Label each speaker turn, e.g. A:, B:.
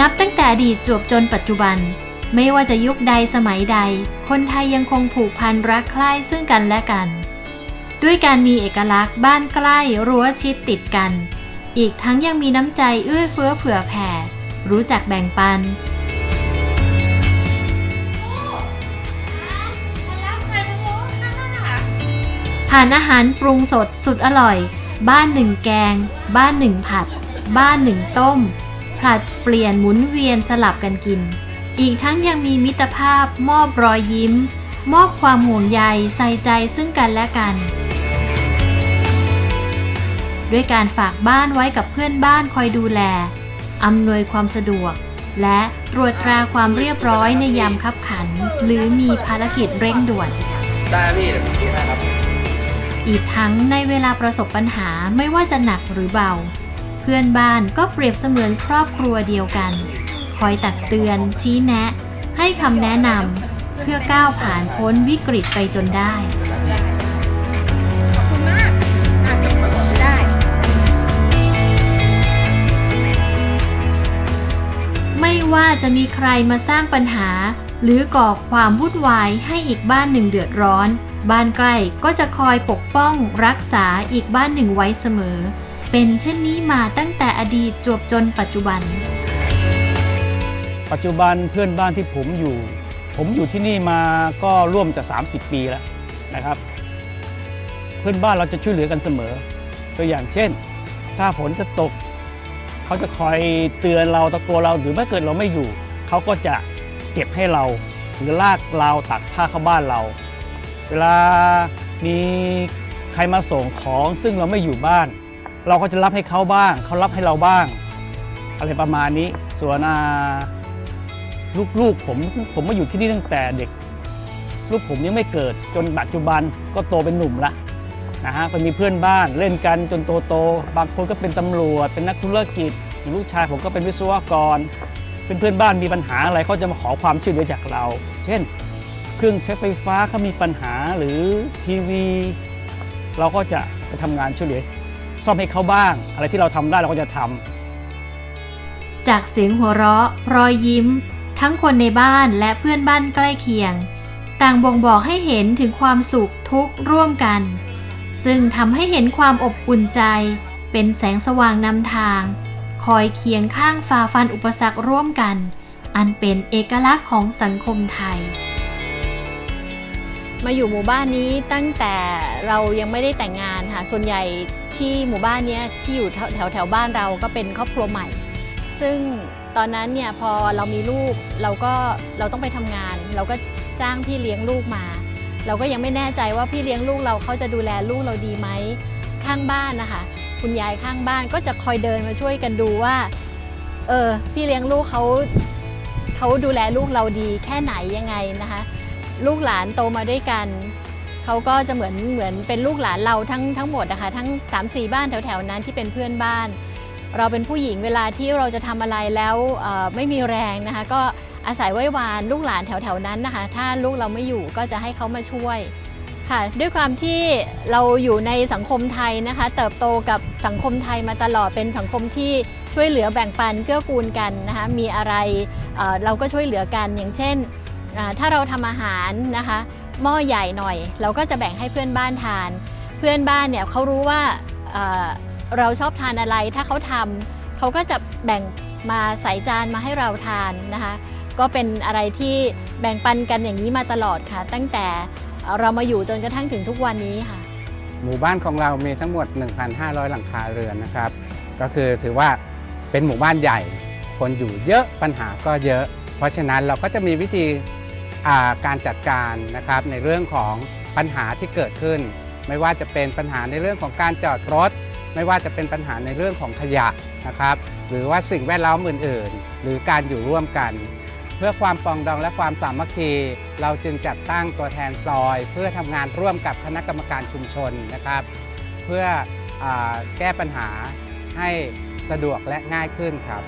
A: นับตั้งแต่อดีตจวบจนปัจจุบัน ไม่ว่าจะยุคใดสมัยใด คนไทยยังคงผูกพันรักใคร่ซึ่งกันและกัน ด้วยการมีเอกลักษณ์บ้านใกล้รั้วชิดติดกัน อีกทั้งยังมีน้ำใจเอื้อเฟื้อเผื่อแผ่ รู้จักแบ่งปันผ่านอาหารปรุงสดสุดอร่อย บ้านหนึ่งแกง บ้านหนึ่งผัด บ้านหนึ่งต้ม ผลัดเปลี่ยนหมุนเวียนสลับกันกิน อีกทั้งยังมีมิตรภาพมอบรอยยิ้ม มอบความห่วงใยใส่ใจซึ่งกันและกัน ด้วยการฝากบ้านไว้กับเพื่อนบ้านคอยดูแล อำนวยความสะดวก และตรวจตราความเรียบร้อยในยามคับขัน หรือมีภารกิจเร่งด่วน
B: ได้พี่เดี๋ยวพี่นะครับ
A: อีกทั้งในเวลาประสบปัญหาไม่ว่าจะหนักหรือเบา เพื่อนบ้านก็เปรียบเสมือนครอบครัวเดียวกัน คอยตักเตือน ชี้แนะ ให้คำแนะนำเพื่อก้าวผ่านพ้นวิกฤตไปจนได้
C: ไม่
A: ว่าจะมีใครมาสร้างปัญหา หรือก่อความวุ่นวายให้อีกบ้านหนึ่งเดือดร้อน บ้านใกล้ก็จะคอยปกป้องรักษาอีกบ้านหนึ่งไว้เสมอ เป็นเช่นนี้มาตั้งแต่อดีตจวบจนปัจจุบัน
D: ปัจจุบันเพื่อนบ้านที่ผมอยู่ ผมอยู่ที่นี่มาก็ร่วมจะ30 ปีแล้วนะครับ เพื่อนบ้านเราจะช่วยเหลือกันเสมอ ตัวอย่างเช่น ถ้าฝนจะตก เขาจะคอยเตือนเราตะโกนเราหรือถ้าเกิดเราไม่อยู่ เขาก็จะเก็บให้เราหรือลากเราตักผ้าเข้าบ้านเรา เวลามีใครมาส่งของซึ่งเราไม่อยู่บ้าน เราก็จะรับให้เขาบ้าง เขารับให้เราบ้าง อะไรประมาณนี้ ส่วนลูกๆผมผมมาอยู่ที่นี่ตั้งแต่เด็ก ลูกผมยังไม่เกิดจนปัจจุบันก็โตเป็นหนุ่มละนะฮะไปมีเพื่อนบ้านเล่นกันจนโตโตๆบางคนก็เป็นตำรวจ เป็นนักธุรกิจลูกชายผมก็เป็นวิศวกร เป็นเพื่อนบ้านมีปัญหาอะไรเขาจะมาขอความช่วยเหลือจากเรา เช่น เครื่องใช้ไฟฟ้าเขามีปัญหาหรือทีวี เราก็จะไปทำงานช่วยเหลือ ซ่อมให้เขาบ้าง อะไรที่เราทำได้เราก็จะทำ
A: จากเสียงหัวเราะ รอยยิ้ม ทั้งคนในบ้านและเพื่อนบ้านใกล้เคียง ต่างบ่งบอกให้เห็นถึงความสุขทุกข์ร่วมกัน ซึ่งทำให้เห็นความอบอุ่นใจ เป็นแสงสว่างนำทาง คอยเคียงข้างฝ่าฟันอุปสรรคร่วมกัน อันเป็นเอกลักษณ์ของสังคมไทย
E: มาอยู่หมู่บ้านนี้ตั้งแต่เรายังไม่ได้แต่งงานค่ะ ส่วนใหญ่ ที่หมู่บ้านนี้ที่อยู่แถวแถวแถวบ้านเราก็เป็นครอบครัวใหม่ ซึ่งตอนนั้นเนี่ยพอเรามีลูกเราก็เราต้องไปทำงาน เราก็จ้างพี่เลี้ยงลูกมา เราก็ยังไม่แน่ใจว่าพี่เลี้ยงลูกเราเขาจะดูแลลูกเราดีไหมข้างบ้านนะคะคุณยายข้างบ้านก็จะคอยเดินมาช่วยกันดูว่าเออพี่เลี้ยงลูกเขาเขาดูแลลูกเราดีแค่ไหนยังไงนะคะ ลูกหลานโตมาด้วยกัน เขาก็จะเหมือนเหมือนเป็นลูกหลานเราทั้งทั้งหมดนะคะทั้ง 3 4 บ้านแถวๆนั้นที่เป็นเพื่อนบ้าน เราเป็นผู้หญิงเวลาที่เราจะทำอะไรแล้วไม่มีแรงนะคะ ก็อาศัยไหว้วานลูกหลานแถวๆนั้นนะคะ ถ้าลูกเราไม่อยู่ก็จะให้เขามาช่วยค่ะด้วยความที่เราอยู่ในสังคมไทยนะคะ เติบโตกับสังคมไทยมาตลอดเป็นสังคมที่ช่วยเหลือแบ่งปันเกื้อกูลกันนะคะมีอะไรเราก็ช่วยเหลือกันอย่างเช่น ถ้าเราทำอาหารนะคะ หม้อใหญ่หน่อย เราก็จะแบ่งให้เพื่อนบ้านทาน เพื่อนบ้านเนี่ยเขารู้ว่าเเราชอบทานอะไรถ้าเขาทำเขาก็จะแบ่งมาใส่จานมาให้เราทานนะคะก็เป็นอะไรที่แบ่งปันกันอย่างนี้มาตลอดค่ะ ตั้งแต่เรามาอยู่จนกระทั่งถึงทุกวันนี้ค่ะ
F: หมู่บ้านของเรามีทั้งหมด 1,500 หลังคาเรือนนะครับ ก็คือถือว่าเป็นหมู่บ้านใหญ่ คนอยู่เยอะปัญหาก็เยอะ เพราะฉะนั้นเราก็จะมีวิธี การจัดการนะครับในเรื่องของปัญหาที่เกิดขึ้น ไม่ว่าจะเป็นปัญหาในเรื่องของการจอดรถ ไม่ว่าจะเป็นปัญหาในเรื่องของขยะนะครับ หรือว่าสิ่งแวดล้อมอื่นๆ หรือการอยู่ร่วมกัน เพื่อความปองดองและความสามัคคี เราจึงจัดตั้งตัวแทนซอย เพื่อทำงานร่วมกับคณะกรรมการชุมชนนะครับ เพื่ออแก้ปัญหาให้สะดวกและง่ายขึ้นครับ